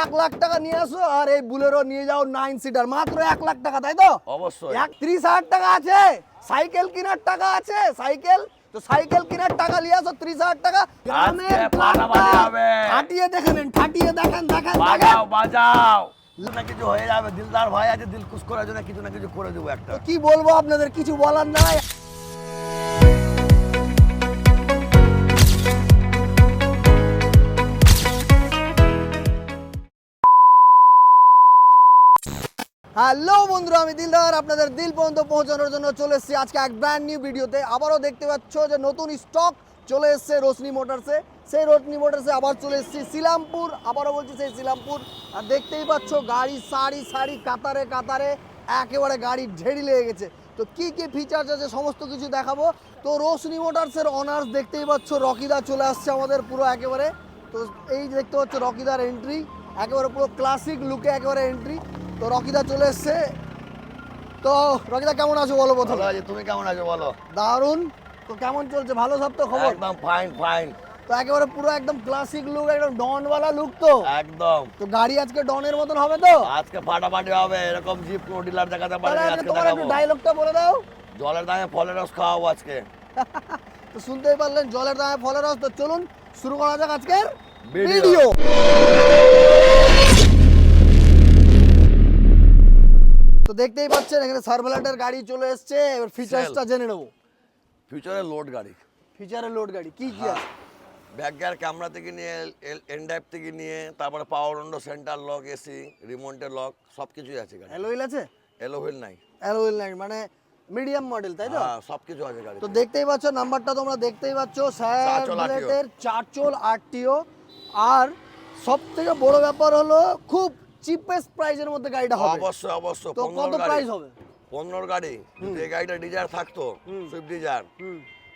এক লাখ টাকা নিয়ে আসো আর এই বুলেরো নিয়ে যাও নাইন সিটার মাত্র এক লাখ টাকা তাই তো? অবশ্যই। এক ত্রিশ হাজার টাকা আছে। সাইকেল কেনার টাকা আছে। সাইকেল? তো সাইকেল কেনার টাকা নিয়ে আসো ত্রিশ হাজার টাকা। গ্রামের। ফাটিয়ে দেখে নেন ফাটিয়ে দেখেন দেখেন দেখেন। বাজাও বাজাও। কিছু না কিছু হয়ে যাবে। দিলদার ভাই আছে দিল খুশ করার জন্য কিছু না কিছু করে দেবো একটা। কি বলব আপনাদের? কিছু বলার নাই। হ্যালো বন্ধুরা, আমি দিলদার, আপনাদের দিল পর্যন্ত পৌঁছানোর জন্য চলে এসেছি আজকে এক ব্র্যান্ড নিউ ভিডিওতে আবারও দেখতে পাচ্ছ যে নতুন স্টক চলে এসেছে রোশনি মোটরসে সেই রোশনি মোটরসে আবার চলে এসেছি শিলামপুর, আবারও বলছি সেই শিলামপুর। আর দেখতেই পাচ্ছ, গাড়ি সারি সারি কাতারে কাতারে, একেবারে গাড়ি ঢেড়ি লেগে গেছে। তো কি কি ফিচার্স আছে, সমস্ত কিছু দেখাবো। তো রোশনি মোটরসের অনার্স দেখতেই পাচ্ছ, রকিদা চলে আসছে আমাদের পুরো একেবারে। তো এই দেখতে পাচ্ছ, রকিদার এন্ট্রি একেবারে পুরো ক্লাসিক লুকে একেবারে এন্ট্রি তো রকিদা চলে এসছে। তো রকিদা কেমন আছো বলো ভালো প্রথমে আছে তুমি কেমন আছো বলো? দারুণ তো কেমন চলছে? ভালো সব তো খবর? একদম ফাইন ফাইন তো একেবারে পুরো একদম ক্লাসিক লুক একদম ডনওয়ালা লুক তো? একদম। তো গাড়ি আজকে ডনের মতন হবে তো? আজকে ফাটাফাটি হবে এরকম জিপ কোনো ডিলার দেখাতে পারে আজকে তোমার একটু ডায়লগটা বলে দাও। জলের দামে ফলের রস খাওয়াবো আজকে। তো শুনতেই পারলেন জলের দামে ফলের রস। তো চলুন শুরু করা যাক আজকের. ভিডিও। তো দেখতেই পাচ্ছেন এখানে সার্ভেলাটের গাড়ি চলে এসছে। এবার ফিচার্সটা জেনে নেব। ফিউচারে লোড গাড়ি। ফিচারের লোড গাড়ি কি কি আছে? ব্যাক গিয়ার ক্যামেরা থেকে নিয়ে এন ড্রাইভ থেকে নিয়ে তারপরে power window centre lock AC রিমোটের lock সব কিছুই আছে গাড়ি অ্যালোইল আছে? এলোহুইল নাই। অ্যালোইল নাই মানে মিডিয়াম মডেল তাই তো? হ্যাঁ সব কিছু আছে গাড়ি তো দেখতেই পাচ্ছ নাম্বারটা তোমরা দেখতেই পাচ্ছ স্যার চারচোল আরটিও। আর সব থেকে বড় ব্যাপার হলো খুব চিপেস্ট প্রাইসের মধ্যে গাড়িটা হবে। অবশ্যই অবশ্যই তো কত প্রাইস হবে? গাড়ি যদি এই গাড়িটা ডিজায়ার থাকতো সুইফট ডিজায়ার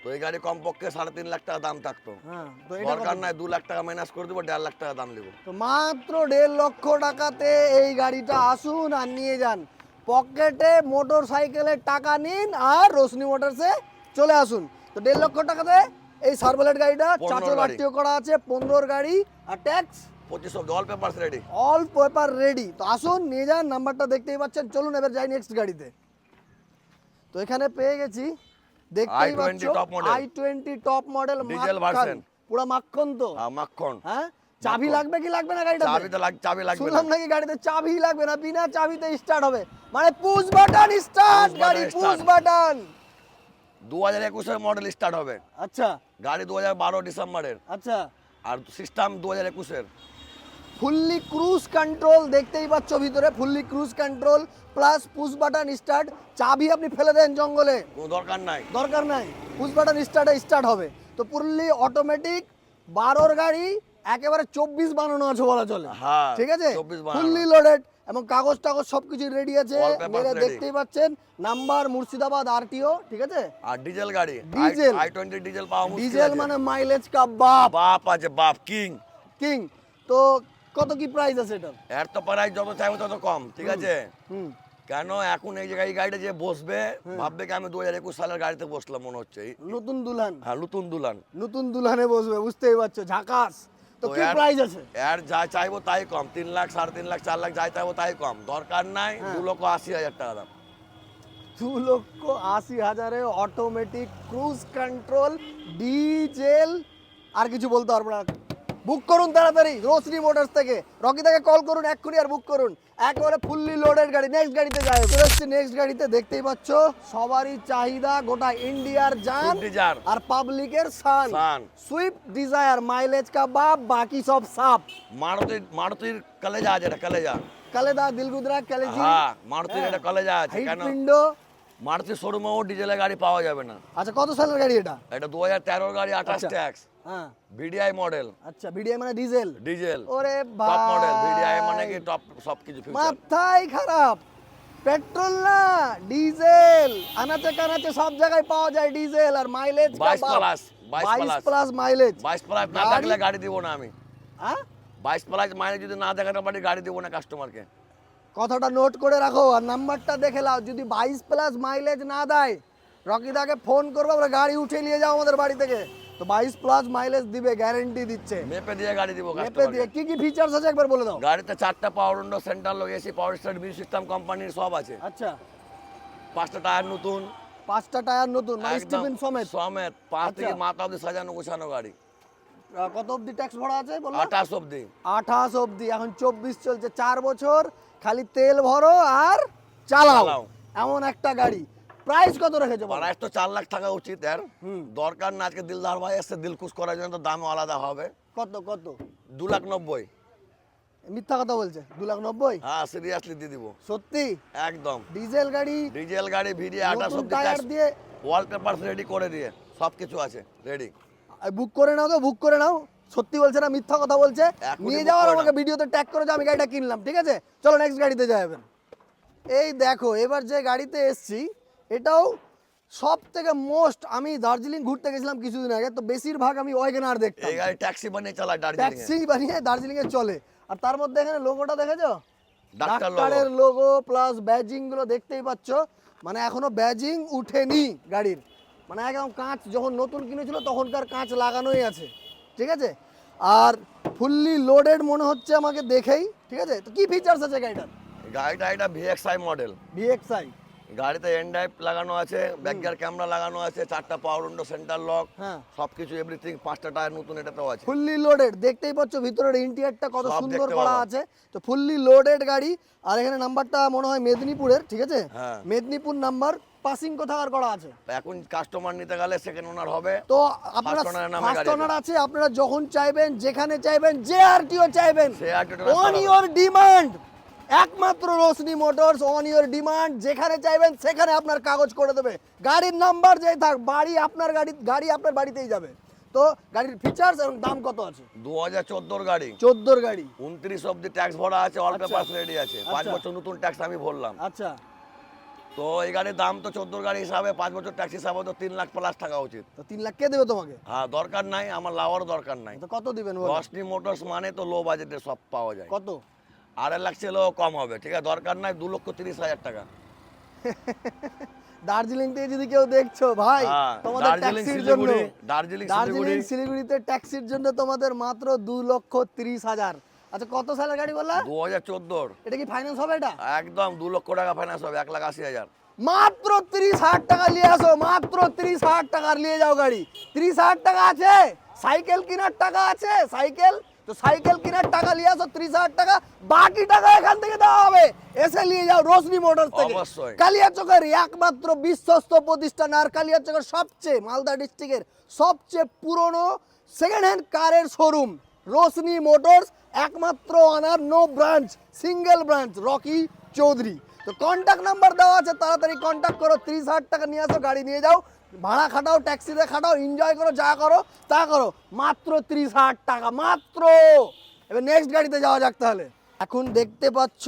তো এই গাড়ি কমপক্ষে সাড়ে তিন লাখ টাকা দাম থাকতো। হ্যাঁ দরকার নাই দু লাখ টাকা মাইনাস করে দেবো দেড় লাখ টাকা দাম তো মাত্র দেড় লক্ষ টাকাতে এই গাড়িটা আসুন আর নিয়ে যান। পকেটে মোটর সাইকেলের টাকা নিন আর রোশনি মোটরসে চলে আসুন। তো দেড় লক্ষ টাকাতে এই সার্ভেলেট গাড়িটা পনেরোর আটটিও করা আছে পনেরোর গাড়ি আর ট্যাক্স পঁচিশ all papers ready all paper ready তো আসুন নিয়ে যান নাম্বারটা দেখতেই পাচ্ছেন। চলুন এবার যাই নেক্সট গাড়িতে। তো এখানে পেয়ে গেছি। দেখতেই পাচ্ছ I twenty top model Diesel version। পুরো মাখন তো? মাখন হ্যাঁ? চাবি লাগবে কি লাগবে না গাড়িটা চাবিতে লাগ চাবি লাগবে শুনলাম নাকি গাড়িতে চাবি লাগবে না? বিনা চাবিতে স্টার্ট হবে। মানে পুশ বাটন স্টার্ট গাড়ি পুশ বাটন দু হাজার একুশের মডেল স্টার্ট হবে। আচ্ছা। গাড়ি দু হাজার বারো ডিসেম্বরের। আচ্ছা। আর সিস্টেম দু হাজার একুশের। ফুললি ক্রুজ কন্ট্রোল দেখতেই পাচ্ছ ভিতরে fully cruise control plus push button start চাবি আপনি ফেলে দেন জঙ্গলে। দরকার নাই। দরকার নাই। পুশ বাটন স্টার্টে স্টার্ট হবে। তো পুরলি অটোমেটিক বারোর গাড়ি একেবারে চব্বিশ বানানো আছে বলা চলে। হ্যাঁ, ঠিক আছে? 24 বানানো। ফুললি লোডেড এবং কাগজ টাগজ সবকিছু রেডি আছে। মেরে দেখতেই পাচ্ছেন নাম্বার মুর্শিদাবাদ আরটিও ঠিক আছে? আর ডিজেল গাড়ি। ডিজেল। আই টোয়েন্টি ডিজেল পাওয়া ডিজেল মানে মাইলেজ কা বাপ। বাপ আছে বাপ কিং কিং তো কত কি প্রাইস আছে এটা এর তো প্রায় যত চাইব তত কম ঠিক আছে? হুম। কেন এখন এই জায়গায় গাড়িটা যে বসবে ভাববে কি আমি দু হাজার একুশ সালের গাড়িতে বসলাম মনে হচ্ছে। নতুন দুলহান হ্যাঁ নতুন দুলান। নতুন দুলহানে বসবে বুঝতেই পারছ ঝাকাস। তো কি প্রাইস আছে? এর যা চাইব তাই কম তিন লাখ সাড়ে তিন লাখ চার লাখ যাই চাইব তাই কম। দরকার নাই হ্যাঁ। দু লক্ষ আশি হাজার টাকা দাম। দু লক্ষ আশি হাজারে অটোমেটিক ক্রুজ কন্ট্রোল ডিজেল আর কিছু বলতে পারব না। বুক করুন তাড়াতাড়ি রোশনি মোটরস থেকে। রকিদাকে কল করুন এক্ষুনি আর বুক করুন। একেবারে ফুললি লোডেড গাড়ি নেক্সট গাড়িতে যায় এসছি নেক্সট গাড়িতে দেখতেই পাচ্ছ সবারই চাহিদা গোটা ইন্ডিয়ার জান আর পাবলিকের সান। সুইফট ডিজায়ার মাইলেজ কা বাপ বাকি সব সাপ। মারুতি মারুতির কলেজা এটা কলেজা। কালেদা দিলগুদরা কলেজি। হ্যাঁ মারুতির এটা কলেজা আছে কেন? মারুতির শোরুমেও ডিজেলের গাড়ি পাওয়া যাবে না। আচ্ছা কত সালের গাড়ি এটা? এটা দু হাজার তেরোর গাড়ি আঠাশ আচ্ছা। ট্যাক্স হ্যাঁ। ভিডিআই মডেল আচ্ছা ভিডিও মানে ডিজেল ডিজেল ওরে টপ মডেল ভাই। ভিডিআই মানে কি টপ সবকিছু মাথাই খারাপ। পেট্রোল না ডিজেল আনাচে কানাচে সব জায়গায় পাওয়া যায় ডিজেল আর mileage 22 plus 22 plus। Plus mileage বাইশ প্লাস না থাকলে গাড়ি দিব না আমি। হ্যাঁ? বাইশ প্লাস মাইলেজ যদি না দেখাতে পারি গাড়ি দিব না কাস্টমারকে কথাটা নোট করে রাখো আর নাম্বারটা দেখে নাও যদি বাইশ প্লাস মাইলেজ না দেয় রকিদাকে ফোন করব আমরা গাড়ি উঠে নিয়ে যাও আমাদের বাড়ি থেকে। তো বাইশ প্লাস মাইলেজ দিবে গ্যারেন্টি দিচ্ছে। মেপে দিয়ে গাড়ি দিব মেপে দিয়ে কি। কি ফিচার্স আছে একবার বলে দাও। গাড়িতে চারটা power window centre lock AC power star B system কোম্পানির সব আছে। আচ্ছা। পাঁচটা টায়ার নতুন। পাঁচটা টায়ার নতুন মানে স্টিফেন সমেত। সমেত। পাঁচ থেকে আচ্ছা। মাথা অব্দি সাজানো গোছানো গাড়ি। কত অবধি ট্যাক্স ভরা আছে বলো? আঠাশ অব্দি আঠাশ অবধি এখন চব্বিশ চলছে চার বছর খালি তেল ভরো আর চালাও। এমন একটা গাড়ি। প্রাইস কত রেখেছো? প্রাইস তো চার লাখ টাকা উচিত এর হুম। দরকার না আজকে দিলদার ভাই এসছে দিল খুশ করার জন্য তো দামও আলাদা হবে। কত কত? দু লাখ নব্বই। মিথ্যা কথা বলছে দু লাখ নব্বই? হ্যাঁ সিরিয়াসলি দিয়ে দিব। সত্যি? একদম। ডিজেল গাড়ি? ডিজেল গাড়ি নতুন অব্দি টায়ার দিয়ে? ওয়ালপেপার রেডি করে দিয়ে সব কিছু আছে রেডি বুক করে নাও তো বুক করে নাও। সত্যি বলছে না মিথ্যা কথা বলছে। নিয়ে যাওয়ার আমাকে ভিডিওতে ট্যাগ করে যে আমি গাড়িটা কিনলাম ঠিক আছে? চলো নেক্সট গাড়িতে যাবেন এই দেখো এবার যে গাড়িতে এসছি এটাও সব থেকে মোস্ট আমি দার্জিলিং ঘুরতে গেছিলাম কিছুদিন আগে তো বেশিরভাগ আমি ওয়াগনার দেখতাম। এই গাড়ি ট্যাক্সি বানিয়ে চালায় দার্জিলিং ট্যাক্সি বানিয়ে দার্জিলিং এ চলে। আর তার মধ্যে এখানে লোগোটা দেখেছ? ডাক্তার ডাক্তারের লোগো প্লাস ব্যাজিংগুলো দেখতেই পাচ্ছ। মানে এখনও ব্যাজিং উঠেনি গাড়ির। মানে একদম কাঁচ যখন নতুন কিনেছিল তখনকার কাঁচ লাগানোই আছে। ঠিক আছে? আর ফুললি লোডেড মনে হচ্ছে আমাকে দেখেই ঠিক আছে? তো কি ফিচার্স আছে গাড়িটার? গাড়িটা এটা ভিএক্সআই মডেল ভিএক্সআই গাড়িতে এন ড্রাইভ লাগানো আছে ব্যাক গিয়ার ক্যামেরা লাগানো আছে চারটা পাওয়ার উইন্ডো সেন্টার লক হ্যাঁ। সবকিছু এভরিথিং পাঁচটা টায়ার নতুন এটাতেও আছে। ফুললি লোডেড দেখতেই পাচ্ছ ভিতরের ইন্টিরিয়ারটা কত সুন্দর করা আছে। তো ফুললি লোডেড গাড়ি আর এখানে নাম্বারটা মনে হয় মেদিনীপুরের ঠিক আছে? হ্যাঁ। মেদিনীপুর নাম্বার পাসিং কোথাকার করা আছে? এখন কাস্টমার নিতে গেলে সেকেন্ড ওনার হবে। তো আপনারা ফার্স্ট ওনার আছে। আপনারা যখন চাইবেন যেখানে চাইবেন যে আরটিও চাইবেন। অন ইওর ডিমান্ড একমাত্র Roshni Motors on your demand যেখানে চাইবেন সেখানে আপনার কাগজ করে দেবে। গাড়ির নাম্বার যেই থাক বাড়ি আপনার গাড়ি গাড়ি আপনার বাড়িতেই যাবে। তো গাড়ির ফিচার্স এবং দাম কত আছে? দু হাজার চোদ্দোর গাড়ি। চোদ্দোর গাড়ি। উনত্রিশ অব্দি ট্যাক্স ভরা আছে অল। পেপার রেডি আছে। পাঁচ আচ্ছা। বছর নতুন ট্যাক্স আমি ভরলাম। আচ্ছা। তো এই গাড়ির দাম তো চোদ্দোর গাড়ি হিসাবে পাঁচ বছর ট্যাক্স হিসাবে তো তিন লাখ প্লাস টাকা উচিত। তো তিন লাখ কে দেবে তোমাকে? হ্যাঁ দরকার নাই আমার লাওয়ারও দরকার নাই। তো কত দিবেন রশনি মোটরস মানে তো লো বাজেটে সব পাওয়া যায়। কত? আড়াই লাখ ছেলেও কম হবে ঠিক আছে? দরকার নাই দু লক্ষ তিরিশ হাজার টাকা। দার্জিলিং থেকে যদি কেউ দেখছ ভাই হ্যাঁ, তোমাদের ট্যাক্সির জন্য দার্জিলিং শিলিগুড়িতে ট্যাক্সির জন্য তোমাদের মাত্র দু লক্ষ তিরিশ হাজার। আচ্ছা কত সালের গাড়ি বললা? দু হাজার চোদ্দোর। এটা কি ফাইন্যান্স হবে এটা? একদম দু লক্ষ টাকা ফাইন্যান্স হবে এক লাখ আশি হাজার। মাত্র তিরিশ হাজার টাকা নিয়ে আসো মাত্র তিরিশ হাজার টাকার নিয়ে যাও গাড়ি। তিরিশ হাজার টাকা আছে সাইকেল কেনার টাকা আছে সাইকেল? তো সাইকেল কেনার টাকা নিয়ে আসো তিরিশ হাজার টাকা বাকি টাকা এখান থেকে দেওয়া হবে। এসে নিয়ে যাও রোশনি মোটর থেকে। কালিয়াচকের একমাত্র বিশ্বস্ত প্রতিষ্ঠান আর কালিয়াচকের সবচেয়ে মালদা ডিস্ট্রিক্টের সবচেয়ে পুরনো সেকেন্ড হ্যান্ড কারের শোরুম রোশনি মোটরস। একমাত্র owner no branch single branch Rocky Chowdhury. তো কন্ট্যাক্ট নাম্বার দেওয়া আছে তাড়াতাড়ি কন্ট্যাক্ট করো ত্রিশ হাজার টাকা নিয়ে আসো গাড়ি নিয়ে যাও। ভাড়া খাটাও ট্যাক্সিতে খাটাও এনজয় করো যা করো তা করো। মাত্র ত্রিশ হাজার টাকা মাত্র! এবার নেক্সট গাড়িতে যাওয়া যাক তাহলে। এখন দেখতে পাচ্ছ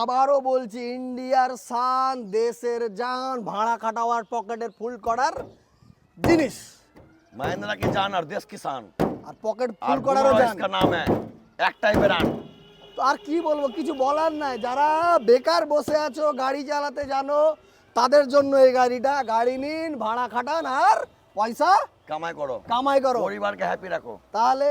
আবারও বলছি ইন্ডিয়ার সান দেশের যান ভাড়া খাটাওয়ার পকেটের ফুল করার জিনিস। মহেন্দ্রা কি জান আর দেশ কি সান? আর পকেট ফুল করারও জান। নাম হ্যাঁ। একটাই বেরান তো আর কি বলব কিছু বলার নাই। যারা বেকার বসে আছো গাড়ি চালাতে জানো তাদের জন্য এই গাড়িটা। গাড়ি নিন ভাড়া খাটান আর পয়সা কামাই করো। কামাই করো। পরিবারকে হ্যাপি রাখো। তাহলে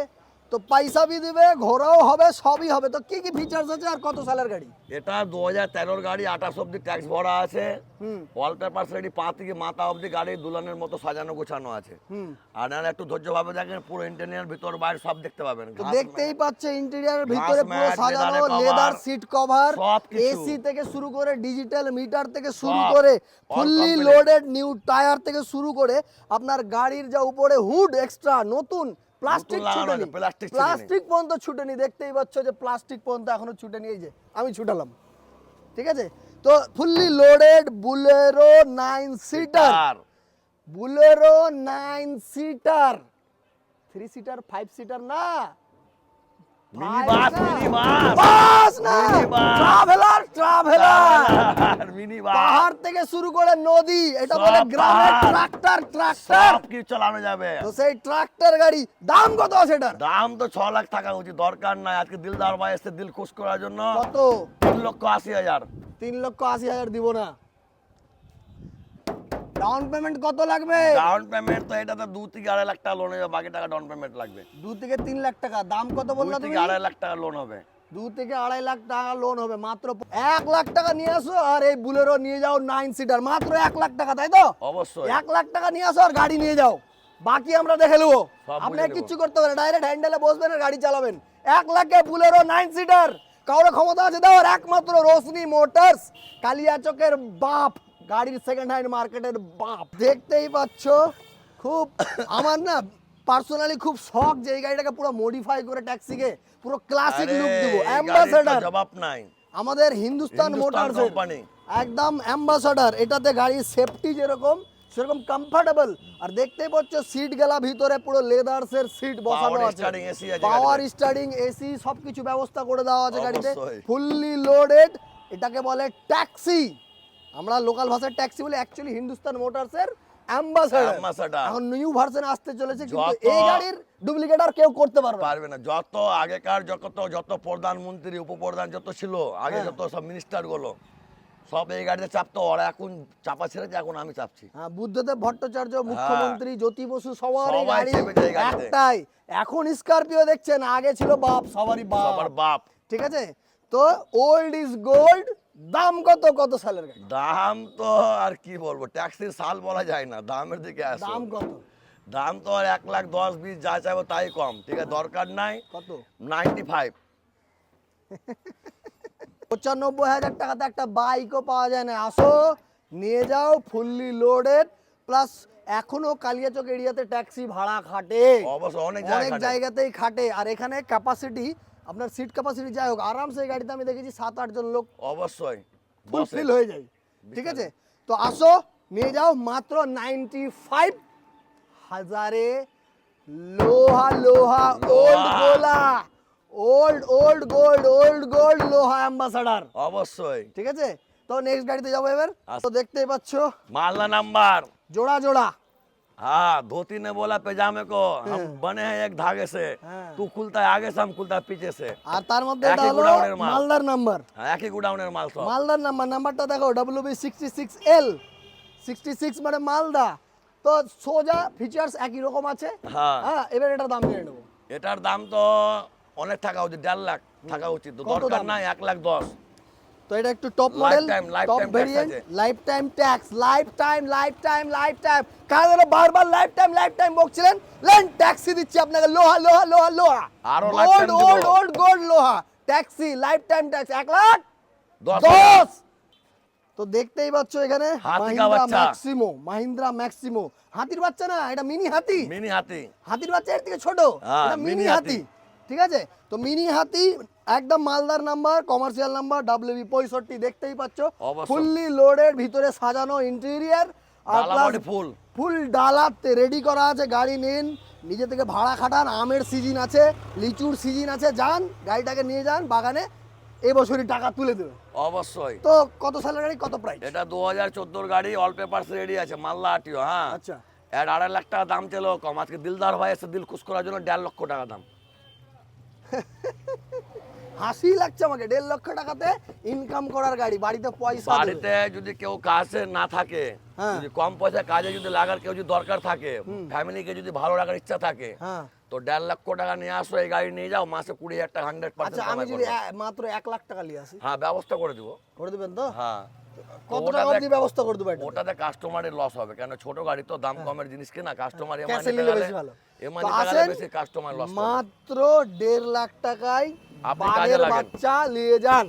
তো পয়সা বি দিবে ঘোরাও হবে সবই হবে। তো কি কি ফিচার্স আছে আর কত সালের গাড়ি? এটা দু হাজার তেরোর গাড়ি আঠাশ অব্দি ট্যাক্স ভরা আছে। হুম। ওয়াল পেপার রেডি পা থেকে মাথা অব্দি গাড়ি দুলানের মতো সাজানো গোছানো আছে। হুম। আর নাহলে একটু ধৈর্য ভাবে দেখেন পুরো ইন্টেরিয়ার ভিতর বাইরে সব দেখতে পাবেন। তো দেখতেই পাচ্ছে ইন্টেরিয়ার ভিতরে পুরো সাজানো লেদার সিট কভার এসি থেকে শুরু করে ডিজিটাল মিটার থেকে শুরু করে ফুললি লোডেড নিউ টায়ার থেকে শুরু করে আপনার গাড়ির যা উপরে হুড এক্সট্রা নতুন প্লাস্টিক ছুটেনি। প্লাস্টিক পর্যন্ত ছুটেনি। দেখতেই পাচ্ছ যে প্লাস্টিক পর্যন্ত এখনও ছুটেনি। এই যে আমি ছুটালাম। ঠিক আছে? তো fully loaded Bolero nine seater Bolero nine seater three seater five seater না। Mini bus mini bus bus না! ট্রাভেলার ট্রাভেলার পাহাড় থেকে শুরু করে নদী এটা বলে গ্রামের ট্রাক্টর ট্রাক্টর। সব চালানো যাবে। তো সেই ট্রাক্টর গাড়ি দাম কত আছে দাম তো ছ লাখ টাকা উচিত দরকার নাই। আজকে দিলদার ভাই এসে দিল খুশ করার জন্য। কত? তিন লক্ষ আশি হাজার। তিন লক্ষ আশি হাজার দিব না। ডাউন পেমেন্ট কত লাগবে? ডাউন পেমেন্ট তো এটাতে দু থেকে আড়াই লাখ টাকা লোন হবে বাকি টাকা ডাউন পেমেন্ট লাগবে। দু থেকে তিন লাখ টাকা। দাম কত দুই তুমি? থেকে আড়াই লাখ টাকা লোন হবে। দু থেকে আড়াই লাখ টাকা লোন হবে মাত্র এক লাখ টাকা নিয়ে আসো আর এই বুলেরো নিয়ে যাও নাইন সিটার মাত্র এক লাখ টাকা তাই তো? অবশ্যই। এক লাখ টাকা নিয়ে আসো আর গাড়ি নিয়ে যাও। বাকি আমরা দেখে নেব। নেব। কিচ্ছু করতে হবে ডাইরেক্ট হ্যান্ডেলে বসবেন আর গাড়ি চালাবেন। এক লাখে বুলেরো নাইন সিটার কারোর ক্ষমতা আছে দেওয়ার একমাত্র রোশনি মোটরস। কালিয়াচকের বাপ গাড়ির সেকেন্ড হ্যান্ড মার্কেটের বাপ। দেখতেই পাচ্ছ খুব আমার না পার্সোনালি খুব শখ যে এই গাড়িটাকে পুরো মডিফাই করে ট্যাক্সিকে পুরো ক্লাসিক লুক দেবো। অ্যাম্বাসেডার জবাব নাই। আমাদের হিন্দুস্তান মোটরস company। একদম অ্যাম্বাসাডার এটাতে গাড়ির সেফটি যেরকম সেরকম কমফোর্টেবল আর দেখতেই পাচ্ছ সিট গেলা ভিতরে পুরো লেদার্সের সিট বসানো আছে। পাওয়ার গাড়িতে। স্টারিং এসি সবকিছু ব্যবস্থা করে দেওয়া আছে গাড়িতে। ফুললি লোডেড এটাকে বলে ট্যাক্সি আমরা লোকাল ভাষায় ট্যাক্সি বলি অ্যাকচুয়ালি হিন্দুস্তান মোটরসের অ্যাম্বাসাডার Ambassador। এখন নিউ ভার্সন আসতে চলেছে কিন্তু এই গাড়ির ডুপ্লিকেট আর কেউ করতে পারবে পারবে না। যত আগেকার যত যত প্রধানমন্ত্রী উপপ্রধান যত ছিল আগে হ্যাঁ। যত সব মিনিস্টারগুলো সব এই গাড়িতে চাপতো ওরা এখন চাপা ছেড়েছে এখন আমি চাপছি। হ্যাঁ, বুদ্ধদেব ভট্টাচার্য মুখ্যমন্ত্রী জ্যোতি বসু সবারই গাড়ি। একটাই। এখন স্করপিও দেখছেন আগে ছিল বাপ সবারই সবার বাপ। বাপ ঠিক আছে? তো ওল্ড ইজ গোল্ড দাম কত কত সালের গাড়ি? দাম তো আর কি বলব ট্যাক্সির সাল বলা যায় না দামের দিকে আসো দাম কত? দাম তো আর এক লাখ দশ বিশ যা চাইব তাই কম ঠিক আছে? দরকার নাই। কত? Ninety five. পঁচানব্বই হাজার টাকাতে একটা বাইকও পাওয়া যায় না। আসো নিয়ে যাও ফুললি লোডেড প্লাস এখনও কালিয়াচক এরিয়াতে ট্যাক্সি ভাড়া খাটে। অবশ্যই অনেক অনেক জায়গাতেই খাটে। আর এখানে ক্যাপাসিটি আপনার সিট ক্যাপাসিটি যাই হোক আরামসে এই গাড়িতে আমি দেখেছি সাত আটজন লোক অবশ্যই। ফুলফিল হয়ে যায়। ঠিক আছে? তো আসো নিয়ে যাও মাত্র নাইনটি ফাইভ হাজারে লোহা লোহা ওল্ড গোলা। Old old gold old gold লোহা অ্যাম্বাসাডার অবশ্যই। ঠিক আছে? তো নেক্সট গাড়িতে যাব এবার। আচ্ছা। তো দেখতেই পাচ্ছ। মালদা নাম্বার। জোড়া জোড়া। हाँ धोती ने बोला पैजामे को हम बने हैं एक धागे से। तू खुलता है आगे से हम खुलता है पीछे से। আর তার মধ্যে একই ডালো গোডাউনের মাল। মালদার নাম্বার। হ্যাঁ, একই গোডাউনের মাল সব। মালদার নাম্বার। নাম্বারটা দেখো W B sixty six L sixty six মানে মালদা। তো সোজা ফিচার্স একই রকম আছে। হ্যাঁ। হ্যাঁ এবার এটার দাম জেনে নেব। এটার দাম তো অনেক টাকা উচিত দেড় লাখ থাকা উচিত। তো কত দরকার দাম? নাই এক লাখ দশ। তো এটা একটু top model top variant life time tax life time life time life time কারণ বারবার লাইফ টাইম লাইফ টাইম বকছিলেন লেন ট্যাক্সি দিচ্ছি আপনাকে লোহা লোহা লোহা লোহা। আরও গোল্ড ওল্ড ওল্ড গোল্ড লোহা। ট্যাক্সি লাইফ টাইম ট্যাক্স এক লাখ দশ। তো দেখতেই পাচ্ছ এখানে মাহিন্দ্রা ম্যাক্সিমো মাহিন্দ্রা ম্যাক্সিমো। হাতির বাচ্চা না এটা মিনি হাতি। মিনি হাতি। হাতির বাচ্চা এর থেকে ছোট হ্যাঁ, এটা মিনি হাতি। ঠিক আছে? তো মিনি হাতি একদম মালদার নাম্বার কমার্শিয়াল নাম্বার ডাব্লিউবি পঁয়ষট্টি দেখতেই পাচ্ছ। ফুললি লোডেড ভিতরে সাজানো ইন্টেরিয়ার আর ফুল ফুল ডালাতে রেডি করা আছে গাড়ি নিন। নিজে থেকে ভাড়া খাটান আমের সিজন আছে লিচুর সিজন আছে যান গাড়িটাকে নিয়ে যান বাগানে এবছরই টাকা তুলে দেবে। অবশ্যই। তো কত সালের গাড়ি কত প্রাইস এটা দু হাজার চোদ্দোর গাড়ি অল পেপারস রেডি আছে মাল্লা আটিও হ্যাঁ। আচ্ছা। এর আড়াই লাখ টাকা দাম ছিল কম। আজকে দিলদার ভাই এসে দিল খুশ করার জন্য দেড় লক্ষ টাকা দাম। হাসি লাগছে আমাকে। দেড় লক্ষ টাকাতে ইনকাম করার গাড়ি বাড়িতে পয়সা বাড়িতে যদি কেউ কাজে না থাকে হ্যাঁ। যদি কম পয়সা কাজে যদি লাগার কেউ যদি দরকার থাকে ফ্যামিলিকে যদি ভালো রাখার ইচ্ছা থাকে হ্যাঁ। তো দেড় লক্ষ টাকা নিয়ে আসো এই গাড়ি নিয়ে যাও মাসে কুড়ি হাজার টাকা হান্ড্রেড আচ্ছা আমি যদি মাত্র এক লাখ টাকা নিয়ে আসি। হ্যাঁ ব্যবস্থা করে দিব। করে দেবেন তো? হ্যাঁ। কত টাকা ব্যবস্থা করে দেবো ওটাতে কাস্টমারের লস হবে কেন ছোট গাড়ি তো দাম কমের জিনিস কিনা কাস্টমার এমআই নিলে বেশি ভালো। এমআই তো নিতে গেলে আসেন, বেশি কাস্টমার লস মাত্র দেড় লাখ টাকায় আপনি কাজে বাঘের লাগেন। বাচ্চা নিয়ে যান।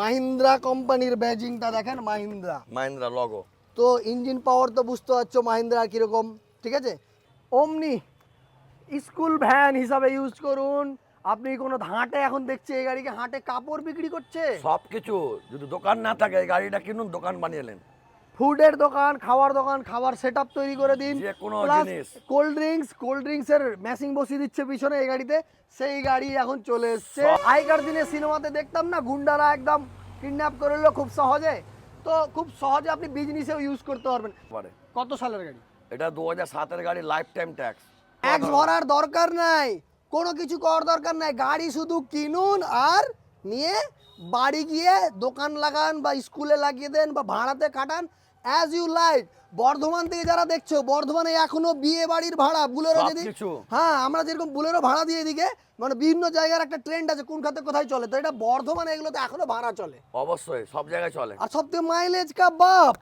মাহিন্দ্রা কোম্পানির ব্যাজিংটা দেখেন মাহিন্দ্রা। মাহিন্দ্রা লগো তো ইঞ্জিন পাওয়ার তো বুঝতে পারছ মাহিন্দ্রা কীরকম ঠিক আছে? অমনি স্কুল ভ্যান হিসাবে ইউজ করুন। আপনি কোনো হাটে এখন দেখছি এই গাড়িকে হাটে কাপড় বিক্রি করছে। সবকিছু যদি দোকান না থাকে এই গাড়িটা কিনুন দোকান বানিয়ে নেন। ফুডের দোকান খাওয়ার দোকান খাবার সেট তৈরি করে দিন। যে কোনো plus cold drinks cold drinks এর মেশিং বসিয়ে দিচ্ছে পিছনে এই গাড়িতে। সেই গাড়ি এখন চলে এসছে। আগেকার দিনে সিনেমাতে দেখতাম না গুন্ডারা একদম কিডন্যাপ করে নিলো খুব সহজে। তো খুব সহজে আপনি বিজনেসেও ইউজ করতে পারবেন। পারে। কত সালের গাড়ি? এটা দু হাজার সাতের গাড়ি লাইফ টাইম ট্যাক্স ট্যাক্স ভরার দরকার নাই। কোনো কিছু করার দরকার নাই। গাড়ি শুধু কিনুন আর নিয়ে বাড়ি গিয়ে দোকান লাগান বা স্কুলে লাগিয়ে দেন বা ভাড়াতে কাটান অ্যাজ ইউ লাইক বর্ধমান থেকে যারা দেখছ বর্ধমানে এখনও বিয়ে বাড়ির ভাড়া বুলেরো যদি। হ্যাঁ আমরা যেরকম বুলেরো ভাড়া দিয়ে এদিকে মানে বিভিন্ন জায়গার একটা ট্রেন্ড আছে কোন খাতে কোথায় চলে। তো এটা বর্ধমানে এগুলোতে এখনও ভাড়া চলে। অবশ্যই সব জায়গায় চলে। আর সব থেকে মাইলেজ কা বাপ?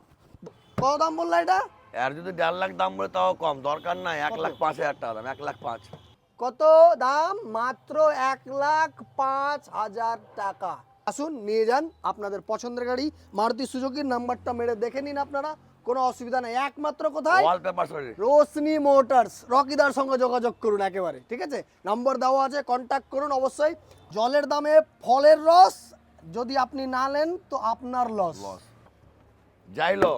কত দাম বললা এটা? আর যদি দেড় লাখ দাম বলে তাও কম দরকার নাই এক লাখ পাঁচ হাজার টাকা দাম এক লাখ পাঁচ। কত দাম? মাত্র এক লাখ পাঁচ হাজার টাকা। আসুন নিয়ে যান আপনাদের পছন্দের গাড়ি। মারুতি সুজুকির নাম্বারটা মেরে দেখে নিন আপনারা। কোনো অসুবিধা নেই। একমাত্র কোথায়? রোশনি মোটরস। রকিদার সঙ্গে যোগাযোগ করুন একেবারে ঠিক আছে? নম্বর দেওয়া আছে কন্ট্যাক্ট করুন অবশ্যই। জলের দামে ফলের রস যদি আপনি না নেন তো আপনার লস যাইলো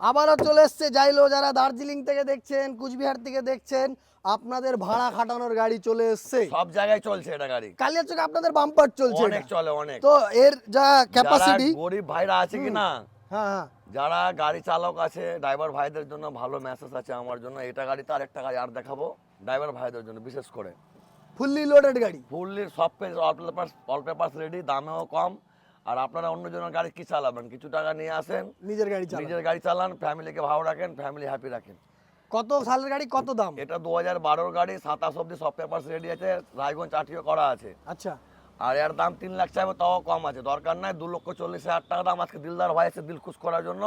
আবারও চলে এসছে যাইলো যারা দার্জিলিং থেকে দেখছেন কুচবিহার থেকে দেখছেন আপনাদের ভাড়া খাটানোর গাড়ি চলে এসছে। সব জায়গায় চলছে এটা গাড়ি। কালিয়াচকে আপনাদের বাম্পার চলছে অনেক চলে অনেক। তো এর যা ক্যাপাসিটি গরিব ভাইরা আছে কি না? হ্যাঁ হ্যাঁ। যারা গাড়ি চালক আছে ড্রাইভার ভাইদের জন্য ভালো মেসেজ আছে আমার জন্য। এটা গাড়িতে আরেকটা গাড়ি আর দেখাবো। ড্রাইভার ভাইদের জন্য বিশেষ করে। ফুললি লোডেড গাড়ি। ফুললি সব page all paper all paper ready দামেও কম। আর আপনারা অন্য জনের গাড়ি কি চালাবেন? কিছু টাকা নিয়ে আসেন। নিজের গাড়ি চালান। নিজের গাড়ি চালান ফ্যামিলিকে ভালো রাখেন ফ্যামিলি হ্যাপি রাখেন। কত সালের গাড়ি কত দাম? এটা দু হাজার বারোর গাড়ি সাতাশ অব্দি সব পেপার রেডি আছে রায়গঞ্জ আটিও করা আছে। আচ্ছা। আর এর দাম তিন লাখ চাইবে তাও কম আছে। দরকার নাই দু লক্ষ চল্লিশ হাজার টাকা দাম আজকে দিলদার ভাই আছে দিল খুশ করার জন্য।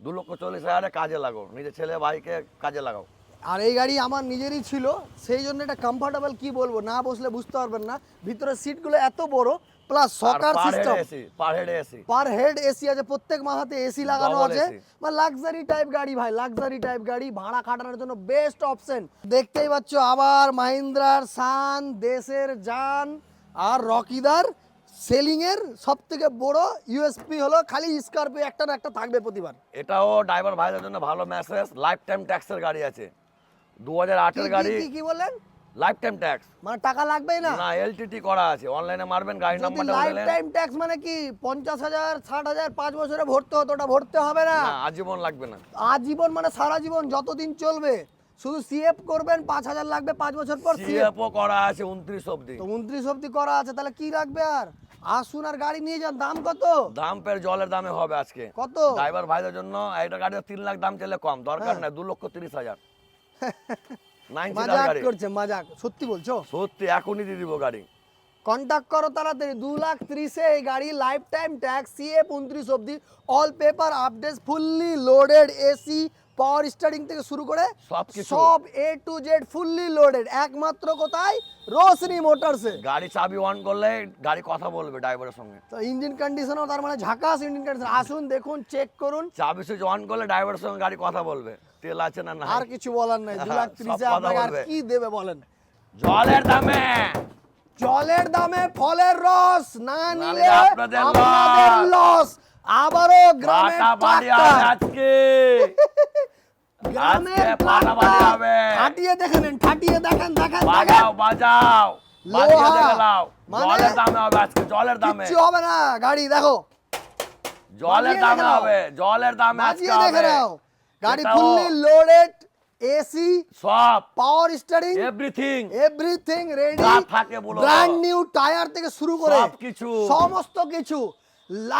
দু লক্ষ চল্লিশ হাজারে কাজে লাগাও নিজের ছেলে ভাইকে কাজে লাগাও। আর এই গাড়ি আমার নিজেরই ছিল সেই জন্য এটা কমফোর্টেবল কি বলব না বসলে বুঝতে পারবেন না। ভিতরে সিটগুলো এত বড় প্লাস সকার system per head AC per head AC. আছে প্রত্যেক মাথাতে এসি লাগানো আছে। মানে লাক্সারি টাইপ গাড়ি ভাই লাক্সারি টাইপ গাড়ি ভাড়া খাটানোর জন্য বেস্ট অপশন দেখতেই পাচ্ছ আবার মাহিন্দ্রার সান দেশের জান আর রকিদার। সেলিং এর সব থেকে বড় ইউএসপি হলো খালি স্করপিও একটা না একটা থাকবে প্রতিবার। এটাও ড্রাইভার ভাইদের জন্য ভালো মেসেজ লাইফ টাইম ট্যাক্সের গাড়ি আছে। দু হাজার আটের গাড়ি কি- বললেন? লাইফ টাইম ট্যাক্স মানে টাকা লাগবেই না? না এলটিটি করা আছে। অনলাইনে মারবেন গাড়ি নাম্বারটা লাইফ টাইম ট্যাক্স মানে কি পঞ্চাশ হাজার ষাট হাজার পাঁচ বছরে ভরতে হতো ওটা ভরতে হবে না? না আজীবন লাগবে না। আজীবন মানে সারা জীবন যতদিন চলবে। শুধু সিএফ করবেন পাঁচ হাজার লাগবে পাঁচ বছর পর সিএফ করা আছে উনত্রিশ অব্দি তো উনত্রিশ অব্দি করা আছে তাহলে কি রাখবে আর? আসুন আর গাড়ি নিয়ে যান দাম কত? দাম পের জলের দামে হবে আজকে। কত? ড্রাইভার ভাইদের জন্য একটা গাড়ি তিন লাখ দাম চাইলে কম দরকার হ্যাঁ। নাই দু লক্ষ তিরিশ হাজার। মাজাক করছে মাজাক। সত্যি বলছো? সত্যি এখনই দিয়ে দিব গাড়ি। কন্ট্যাক্ট করো তাড়াতাড়ি। দু লাখ ত্রিশে এই গাড়ি লাইফ টাইম ট্যাক্স সিএফ উনত্রিশ অব্দি all paper update fully loaded AC power steering থেকে শুরু করে সবকিছু। সব A to Z fully loaded একমাত্র কোথায়? রোশনি মোটরসে। গাড়ি চাবি অন করলে গাড়ি কথা বলবে ড্রাইভারের সঙ্গে। তো ইঞ্জিন কন্ডিশনও তার মানে ঝাকাস ইঞ্জিন কন্ডিশন আসুন দেখুন চেক করুন। চাবি সুইচ অন করলে ড্রাইভারের সঙ্গে গাড়ি কথা বলবে। তেল আছে না না আর কিছু বলার নাই। দু লাখ ত্রিশে আপনাকে আর কি দেবে বলেন? জলের দামে। জলের দামে ফলের রস না নিলে আপনাদের লস আবারও গ্রামের আজকে। গ্রামের আজকে পাটাপাটি ট্রাক্টর হবে। ঠাটিয়ে দেখে ঠাটিয়ে দেখেন দেখেন দেখেন। বাজাও। বাজাও মানে- জলের দামে হবে আজকে জলের দামে। কিচ্ছু হবে না। গাড়ি দেখো। জলের দামে হবে জলের দামে আজকে হবে। গাড়ি ফুললি লোডেড এসি সব power steering everything everything ready থাকে বলো। ব্র্যান্ড নিউ টায়ার থেকে শুরু করে সবকিছু। সমস্ত কিছু।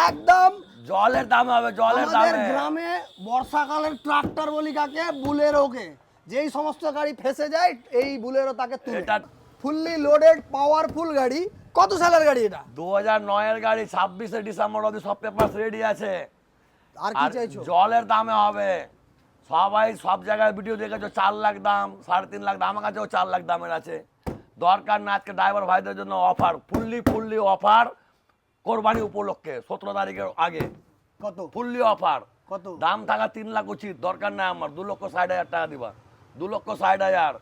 একদম জলের দামে হবে জলের দামে। গ্রামে বর্ষাকালের ট্রাক্টর বলি কাকে? বুলেরোকে। যেই সমস্ত গাড়ি ফেসে যায় এই বুলেরো তাকে তুলে। ফুললি লোডেড পাওয়ারফুল গাড়ি। কত সালের গাড়ি এটা? দু হাজার নয়ের গাড়ি ছাব্বিশে ডিসেম্বর অবধি সব পেপার রেডি আছে। আর কি চাইছো? জলের দামে হবে। সবাই সব জায়গায় ভিডিও দেখেছ চার লাখ দাম সাড়ে তিন লাখ দাম আমার কাছেও চার লাখ দামের আছে। দরকার না আজকে ড্রাইভার ভাইদের জন্য অফার ফুললি ফুললি অফার কোরবানি উপলক্ষে সতেরো তারিখের আগে। কত? ফুললি অফার কত? দাম থাকা তিন লাখ উচিত দরকার নাই আমার দু লক্ষ ষাট হাজার টাকা দিবা দু লক্ষ ষাট হাজার।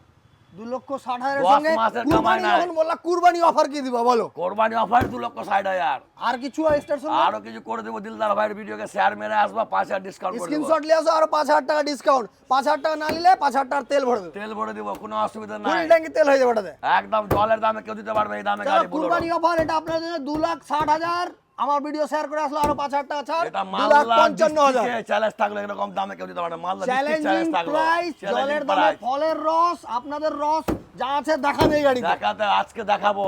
দু লক্ষ ষাট হাজারের সঙ্গে কুরবানি যখন বললা কুরবানি অফার কি দিবা বলো? কোরবানি অফার দু লক্ষ ষাট হাজার। আর কিছু এক্সট্রা সঙ্গে? আরও কিছু করে দেবো দিলদার ভাইয়ের ভিডিওকে শেয়ার মেরে আসবা পাঁচ হাজার ডিসকাউন্ট স্ক্রিনশট নিয়ে আসো আরও পাঁচ হাজার টাকা ডিসকাউন্ট পাঁচ হাজার টাকা না নিলে পাঁচ হাজার টাকার তেল ভরে দেবে। তেল ভরে দিব কোনো অসুবিধা ফুল ট্যাঙ্কি তেল হয়ে যাবে ওটাতে। একদম জলের দামে কেউ দিতে পারবে এই দামে গাড়ি কুরবানি অফার এটা আপনাদের জন্য দু লাখ ষাট হাজার। আমার ভিডিও শেয়ার করে আসলো আরও পাঁচ হাজার টাকা ছাড়। এটা দু লাখ পঞ্চান্ন হাজার। চ্যালেঞ্জ থাকলে এরকম দামে কেউ দিতে পারবে না। মালদা চ্যালেঞ্জিং প্রাইস জলের দামে ফলের রস আপনাদের রস যা আছে দেখাবে এই গাড়িতে। দেখাতে আজকে দেখাবো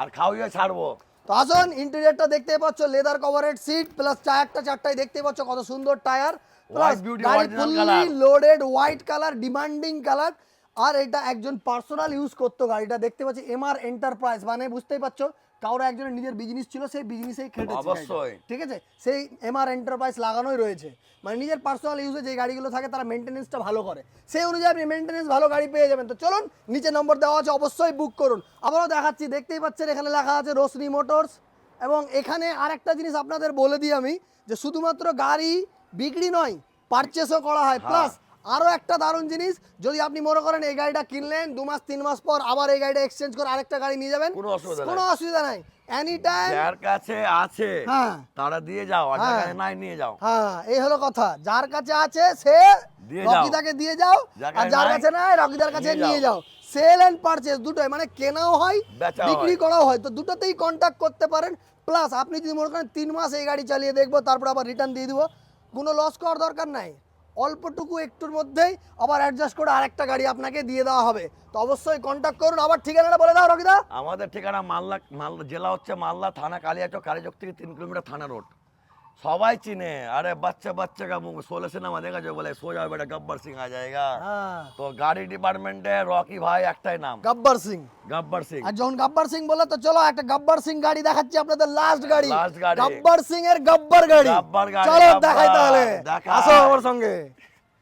আর খাওয়িয়ে ছাড়বো। তো আসুন ইন্টেরিয়রটা দেখতে পাচ্ছ লেদার কভারেড সিট প্লাস টায়ারটা চারটায় দেখতে পাচ্ছ কত সুন্দর টায়ার প্লাস গাড়ি fully loaded white colour demanding colour আর এটা একজন পার্সোনাল ইউজ করতো গাড়িটা। দেখতে পাচ্ছি এমআর এন্টারপ্রাইজ মানে বুঝতেই পারছ কারও একজনের নিজের বিজনেস ছিল সেই বিজনেসেই খেটেছে গাড়িটা। অবশ্যই। ঠিক আছে? সেই এমআর এন্টারপ্রাইজ লাগানোই রয়েছে। মানে নিজের পার্সোনাল ইউজে যে গাড়িগুলো থাকে তারা মেনটেনেন্সটা ভালো করে। সেই অনুযায়ী আপনি মেনটেনেন্স ভালো গাড়ি পেয়ে যাবেন। তো চলুন নিচে নম্বর দেওয়া আছে অবশ্যই বুক করুন। আবারও দেখাচ্ছি দেখতেই পাচ্ছেন এখানে লেখা আছে রোশনি মোটরস এবং এখানে আরেকটা জিনিস আপনাদের বলে দিই আমি যে শুধুমাত্র গাড়ি বিক্রি নয় পারচেসও করা হয়। প্লাস আরও একটা দারুণ জিনিস যদি আপনি মনে করেন এই গাড়িটা কিনলেন দু মাস তিন মাস পর আবার এই গাড়িটা এক্সচেঞ্জ করে আরেকটা গাড়ি নিয়ে যাবেন কোনো অসুবিধা নাই। এনি টাইম যার কাছে আছে হ্যাঁ। তারা দিয়ে যাও আর যার হ্যাঁ। কাছে নাই নিয়ে যাও। হ্যাঁ এই হলো কথা। যার কাছে আছে সে রকিদাকে দিয়ে যাও আর যার কাছে নাই রকিদার কাছে নিয়ে। যাও। সেল এন্ড পারচেজ দুটোই মানে কেনাও হয় বিক্রি করাও হয়। তো দুটোতেই কন্ট্যাক্ট করতে পারেন। প্লাস আপনি যদি মনে করেন তিন মাস এই গাড়ি চালিয়ে দেখব তারপর আবার রিটার্ন দিয়ে দিব কোনো লস করার দরকার নাই। অল্পটুকু একটুর মধ্যেই আবার অ্যাডজাস্ট করে আরেকটা গাড়ি আপনাকে দিয়ে দেওয়া হবে। তো অবশ্যই কন্ট্যাক্ট করুন। আবার ঠিকানাটা বলে দাও, রকিদা। আমাদের ঠিকানা মালদা মালদা জেলা হচ্ছে মালদা থানা কালিয়াচক কালিয়াচক থেকে তিন কিলোমিটার থানা রোড সবাই চিনে। আরে বাচ্চা বাচ্চা কা মুখ। সোলে সিনেমা দেখেছ বলে সোজা বেটা গব্বর সিং আ জায়গা হ্যাঁ। তো গাড়ি ডিপার্টমেন্টে রকি ভাই একটাই নাম। গব্বর সিং। গব্বর সিং। আর যখন গব্বর সিং বলে তো চলো একটা গব্বর সিং গাড়ি দেখাচ্ছি আপনাদের লাস্ট গাড়ি। গব্বর সিং এর গব্বর গাড়ি চলো দেখাই তাহলে। আসো আমার সঙ্গে।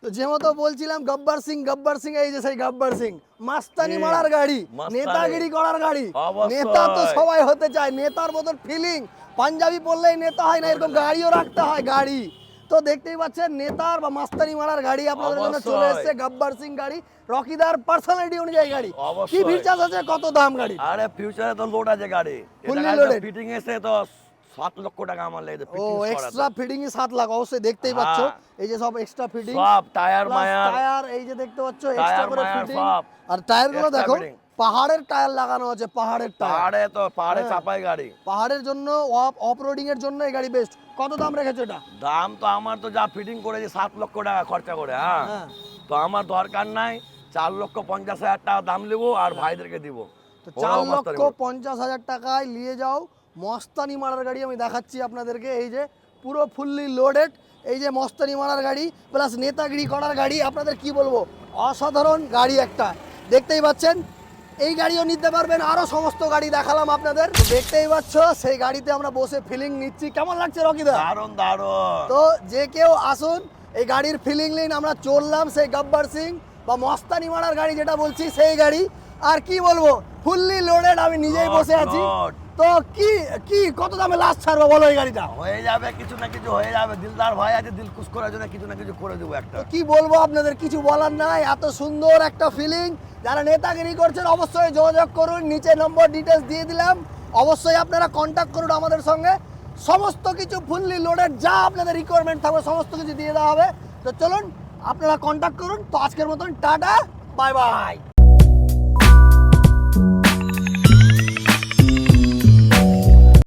তো যে মতো বলছিলাম গব্বর সিং গব্বর সিং এই যে সেই গব্বর সিং। মাস্তানি মারার গাড়ি। নেতাগিরি করার গাড়ি। নেতা তো সবাই হতে চায়। নেতার মতন ফিলিং পাঞ্জাবি পরলেই নেতা হয় না এরকম গাড়িও রাখতে হয় গাড়ি তো দেখতেই পাচ্ছেন নেতার বা মাস্তানি মারার গাড়ি আপনাদের জন্য চলে। এসেছে গব্বর সিং গাড়ি রকিদার পার্সোনালিটি অনুযায়ী গাড়ি কি। ফিচার্স আছে কত দাম গাড়ি আরে ফিউচারে তো লোড আছে গাড়ি Fully loaded? ফিটিং এসে তো সাত লক্ষ টাকা আমার লেগে ও এক্সট্রা ফিটিং 7 লাখ অবশ্যই দেখতেই পাচ্ছ হ্যাঁ। এই যে সব এক্সট্রা ফিটিং সব টায়ার মায়ার টায়ার এই যে দেখতে পাচ্ছ এক্সট্রা করে ফিটিং আর টায়ারগুলো দেখো। পাহাড়ের টায়ার লাগানো আছে পাহাড়ের টায়ার। পাহাড়ে তো পাহাড়ে হ্যাঁ। চাপাই গাড়ি। পাহাড়ের জন্য অফ রোডিং এর জন্য এই গাড়ি বেস্ট কত দাম রেখেছো এটা? দাম তো আমার তো যা ফিটিং করেছি সাত লক্ষ টাকা খরচা করে হ্যাঁ। হ্যাঁ। তো আমার দরকার নাই চার লক্ষ পঞ্চাশ হাজার টাকা দাম নেব আর ভাইদেরকে দিব। তো চার লক্ষ পঞ্চাশ হাজার টাকায় নিয়ে যাও মস্তানি মারার গাড়ি আমি দেখাচ্ছি আপনাদেরকে। এই যে পুরো ফুললি লোডেড এই যে মস্তানি মারার গাড়ি প্লাস নেতাগিরি করার গাড়ি। আপনাদের কি বলব? অসাধারণ গাড়ি একটা। দেখতেই পাচ্ছেন এই গাড়িও নিতে পারবেন। আরও সমস্ত গাড়ি দেখালাম আপনাদের। দেখতেই পাচ্ছ সেই গাড়িতে আমরা বসে ফিলিং নিচ্ছি। কেমন লাগছে রকিদা দারুণ দারুণ। তো যে কেউ আসুন এই গাড়ির ফিলিং নিন। আমরা চললাম সেই গব্বর সিং বা মস্তানি মারার গাড়ি যেটা বলছি সেই গাড়ি। আর কি বলব ফুললি লোডেড আমি নিজেই বসে আছি। তো কি কি কত দামে লাস্ট ছাড়বো বলো এই গাড়িটা? হয়ে যাবে কিছু না কিছু হয়ে যাবে। দিলদার ভাই আছে দিল খুশ করার জন্য কিছু না কিছু করে দেবো একটা। কি বলব আপনাদের কিছু বলার নাই এত সুন্দর একটা ফিলিং যারা নেতাগিরি করছেন অবশ্যই যোগাযোগ করুন নিচে নম্বর ডিটেলস দিয়ে দিলাম। অবশ্যই আপনারা কন্ট্যাক্ট করুন আমাদের সঙ্গে। সমস্ত কিছু ফুললি লোডেড যা আপনাদের রিকোয়ারমেন্ট থাকবে সমস্ত কিছু দিয়ে দেওয়া হবে। তো চলুন আপনারা কন্ট্যাক্ট করুন। তো আজকের মতন টাটা বাই বাই